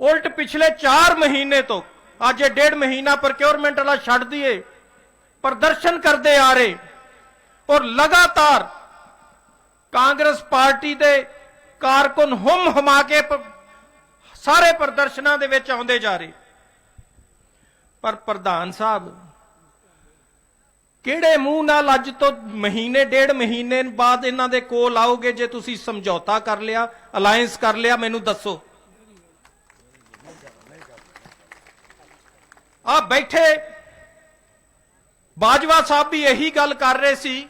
ਉਲਟ ਪਿਛਲੇ 4 ਮਹੀਨੇ ਤੋਂ, ਅੱਜ ਇਹ ਡੇਢ ਮਹੀਨਾ ਪ੍ਰੋਕਿਉਰਮੈਂਟ ਵਾਲਾ ਛੱਡ ਦਈਏ, ਪ੍ਰਦਰਸ਼ਨ ਕਰਦੇ ਆ ਰਹੇ ਔਰ ਲਗਾਤਾਰ ਕਾਂਗਰਸ ਪਾਰਟੀ ਦੇ ਕਾਰਕੁਨ ਹੁਮ ਹਮਾ ਕੇ ਸਾਰੇ ਪ੍ਰਦਰਸ਼ਨਾਂ ਦੇ ਵਿੱਚ ਆਉਂਦੇ ਜਾ ਰਹੇ। ਪਰ ਪ੍ਰਧਾਨ ਸਾਹਿਬ, ਕਿਹੜੇ ਮੂੰਹ ਨਾਲ ਅੱਜ ਤੋਂ ਮਹੀਨੇ, ਡੇਢ ਮਹੀਨੇ ਬਾਅਦ ਇਹਨਾਂ ਦੇ ਕੋਲ ਆਓਗੇ ਜੇ ਤੁਸੀਂ ਸਮਝੌਤਾ ਕਰ ਲਿਆ ਅਲਾਈਅੰਸ ਕਰ ਲਿਆ, ਮੈਨੂੰ ਦੱਸੋ। ਆ ਬੈਠੇ। ਬਾਜਵਾ ਸਾਹਿਬ ਵੀ ਇਹੀ ਗੱਲ ਕਰ ਰਹੇ ਸੀ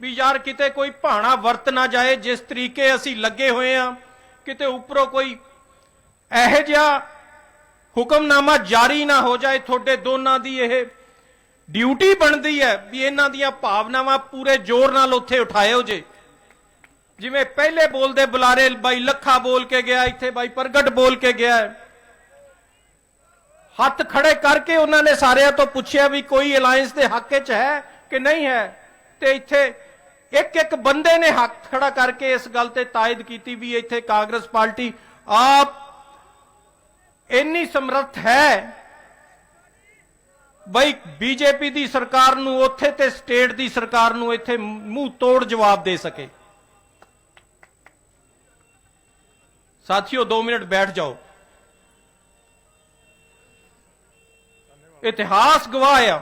ਵੀ ਯਾਰ ਕਿਤੇ ਕੋਈ ਭਾਣਾ ਵਰਤ ਨਾ ਜਾਏ, ਜਿਸ ਤਰੀਕੇ ਅਸੀਂ ਲੱਗੇ ਹੋਏ ਆ, ਕਿਤੇ ਉੱਪਰੋਂ ਕੋਈ ਇਹੋ ਜਿਹਾ ਹੁਕਮਨਾਮਾ ਜਾਰੀ ਨਾ ਹੋ ਜਾਏ, ਤੁਹਾਡੇ ਦੋਨਾਂ ਦੀ ਇਹ ਡਿਊਟੀ ਬਣਦੀ ਹੈ ਵੀ ਇਹਨਾਂ ਦੀਆਂ ਭਾਵਨਾਵਾਂ ਪੂਰੇ ਜ਼ੋਰ ਨਾਲ ਉੱਥੇ ਉਠਾਇਓ ਜੇ। ਜਿਵੇਂ ਪਹਿਲੇ ਬੋਲਦੇ ਬੁਲਾਰੇ, ਬਾਈ ਲੱਖਾ ਬੋਲ ਕੇ ਗਿਆ, ਇੱਥੇ ਬਾਈ ਪ੍ਰਗਟ ਬੋਲ ਕੇ ਗਿਆ। ਹੈ ਹੱਥ ਖੜੇ ਕਰਕੇ ਉਹਨਾਂ ਨੇ ਸਾਰਿਆਂ ਤੋਂ ਪੁੱਛਿਆ ਵੀ ਕੋਈ ਅਲਾਈਅੰਸ ਦੇ ਹੱਕ 'ਚ ਹੈ ਕਿ ਨਹੀਂ ਹੈ? ਤੇ ਇੱਥੇ ਇੱਕ ਇੱਕ ਬੰਦੇ ਨੇ ਹੱਥ ਖੜਾ ਕਰਕੇ ਇਸ ਗੱਲ ਤੇ ਤਾਇਦ ਕੀਤੀ ਵੀ ਇੱਥੇ ਕਾਂਗਰਸ ਪਾਰਟੀ ਆਪ ਇੰਨੀ ਸਮਰੱਥ ਹੈ ਬਈ ਬੀਜੇਪੀ ਦੀ ਸਰਕਾਰ ਨੂੰ ਉੱਥੇ ਤੇ ਸਟੇਟ ਦੀ ਸਰਕਾਰ ਨੂੰ ਇੱਥੇ ਮੂੰਹ ਤੋੜ ਜਵਾਬ ਦੇ ਸਕੇ। ਸਾਥੀਓ 2 ਮਿੰਟ ਬੈਠ ਜਾਓ। ਇਤਿਹਾਸ ਗਵਾਹ ਆ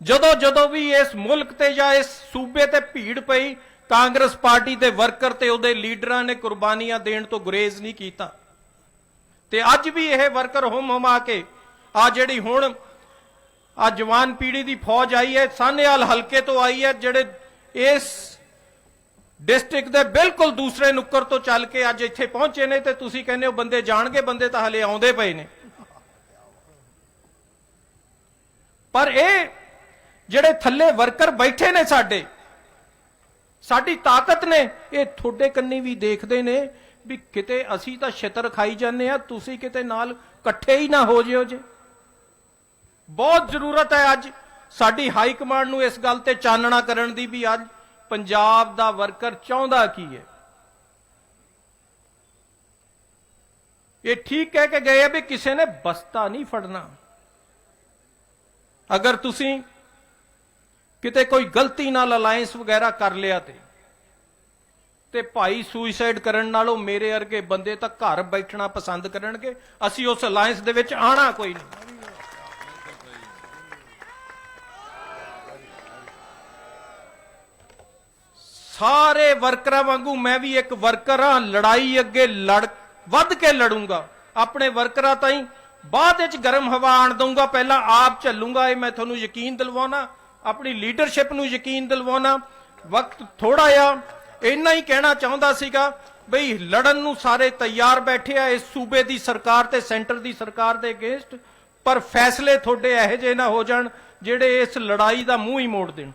ਜਦੋਂ ਜਦੋਂ ਵੀ ਇਸ ਮੁਲਕ ਤੇ ਜਾਂ ਇਸ ਸੂਬੇ ਤੇ ਭੀੜ ਪਈ, ਕਾਂਗਰਸ ਪਾਰਟੀ ਦੇ ਵਰਕਰ ਤੇ ਉਹਦੇ ਲੀਡਰਾਂ ਨੇ ਕੁਰਬਾਨੀਆਂ ਦੇਣ ਤੋਂ ਗੁਰੇਜ਼ ਨਹੀਂ ਕੀਤਾ। ਤੇ ਅੱਜ ਵੀ ਇਹ ਵਰਕਰ ਹੁਮ ਹੁਮਾ ਕੇ, ਆ ਜਿਹੜੀ ਹੁਣ ਆ ਜਵਾਨ ਪੀੜ੍ਹੀ ਦੀ ਫੌਜ ਆਈ ਹੈ ਸਾਨੇਵਾਲ ਹਲਕੇ ਤੋਂ ਆਈ ਹੈ, ਜਿਹੜੇ ਇਸ ਡਿਸਟ੍ਰਿਕਟ ਦੇ ਬਿਲਕੁਲ ਦੂਸਰੇ ਨੁੱਕਰ ਤੋਂ ਚੱਲ ਕੇ ਅੱਜ ਇੱਥੇ ਪਹੁੰਚੇ ਨੇ ਤੇ ਤੁਸੀਂ ਕਹਿੰਦੇ ਹੋ ਬੰਦੇ ਜਾਣਗੇ, ਬੰਦੇ ਤਾਂ ਹਲੇ ਆਉਂਦੇ ਪਏ ਨੇ। ਪਰ ਇਹ ਜਿਹੜੇ ਥੱਲੇ ਵਰਕਰ ਬੈਠੇ ਨੇ ਸਾਡੇ, ਸਾਡੀ ਤਾਕਤ ਨੇ, ਇਹ ਤੁਹਾਡੇ ਕੰਨੀ ਵੀ ਦੇਖਦੇ ਨੇ ਵੀ ਕਿਤੇ ਅਸੀਂ ਤਾਂ ਛਿੱਤਰ ਖਾਈ ਜਾਂਦੇ ਆ ਤੁਸੀਂ ਕਿਤੇ ਨਾਲ ਇਕੱਠੇ ਹੀ ਨਾ ਹੋ ਜਿਓ ਜੇ। ਬਹੁਤ ਜ਼ਰੂਰਤ ਹੈ ਅੱਜ ਸਾਡੀ ਹਾਈ ਕਮਾਂਡ ਨੂੰ ਇਸ ਗੱਲ ਤੇ ਚਾਨਣਾ ਕਰਨ ਦੀ ਵੀ ਅੱਜ ਪੰਜਾਬ ਦਾ ਵਰਕਰ ਚਾਹੁੰਦਾ ਕੀ ਹੈ। ਇਹ ਠੀਕ ਕਹਿ ਕੇ ਗਏ ਆ ਵੀ ਕਿਸੇ ਨੇ ਬਸਤਾ ਨਹੀਂ ਫੜਨਾ। ਅਗਰ ਤੁਸੀਂ ਕਿਤੇ ਕੋਈ ਗਲਤੀ ਨਾਲ ਅਲਾਈਅੰਸ ਵਗੈਰਾ ਕਰ ਲਿਆ ਤੇ ਤੇ ਭਾਈ ਸੁਸਾਈਡ ਕਰਨ ਨਾਲੋਂ ਮੇਰੇ ਵਰਗੇ ਬੰਦੇ ਤਾਂ ਘਰ ਬੈਠਣਾ ਪਸੰਦ ਕਰਨਗੇ, ਅਸੀਂ ਉਸ ਅਲਾਈਅੰਸ ਦੇ ਵਿੱਚ ਆਣਾ ਕੋਈ ਨਹੀਂ। ਸਾਰੇ ਵਰਕਰਾਂ ਵਾਂਗੂ ਮੈਂ ਵੀ ਇੱਕ ਵਰਕਰ ਹਾਂ, ਲੜਾਈ ਅੱਗੇ ਲੜ, ਵੱਧ ਕੇ ਲੜੂੰਗਾ। ਆਪਣੇ ਵਰਕਰਾਂ ਤਾਈਂ ਬਾਅਦ ਵਿੱਚ ਗਰਮ ਹਵਾ ਆਣ ਦਊਂਗਾ, ਪਹਿਲਾਂ ਆਪ ਚੱਲੂੰਗਾ, ਇਹ ਮੈਂ ਤੁਹਾਨੂੰ ਯਕੀਨ ਦਿਲਵਾਉਣਾ, ਆਪਣੀ ਲੀਡਰਸ਼ਿਪ ਨੂੰ ਯਕੀਨ ਦਿਲਵਾਉਣਾ। ਵਕਤ ਥੋੜਾ ਆ, ਇੰਨਾ ਹੀ ਕਹਿਣਾ ਚਾਹੁੰਦਾ ਸੀਗਾ, ਬਈ ਲੜਨ ਨੂੰ ਸਾਰੇ ਤਿਆਰ ਬੈਠੇ ਆ, ਇਸ ਸੂਬੇ ਦੀ ਸਰਕਾਰ ਤੇ ਸੈਂਟਰ ਦੀ ਸਰਕਾਰ ਦੇ ਅਗੇਂਸਟ, ਪਰ ਫੈਸਲੇ ਤੁਹਾਡੇ ਇਹੋ ਜਿਹੇ ਨਾ ਹੋ ਜਾਣ, ਜਿਹੜੇ ਇਸ ਲੜਾਈ ਦਾ ਮੂੰਹ ਹੀ ਮੋੜ ਦੇਣ।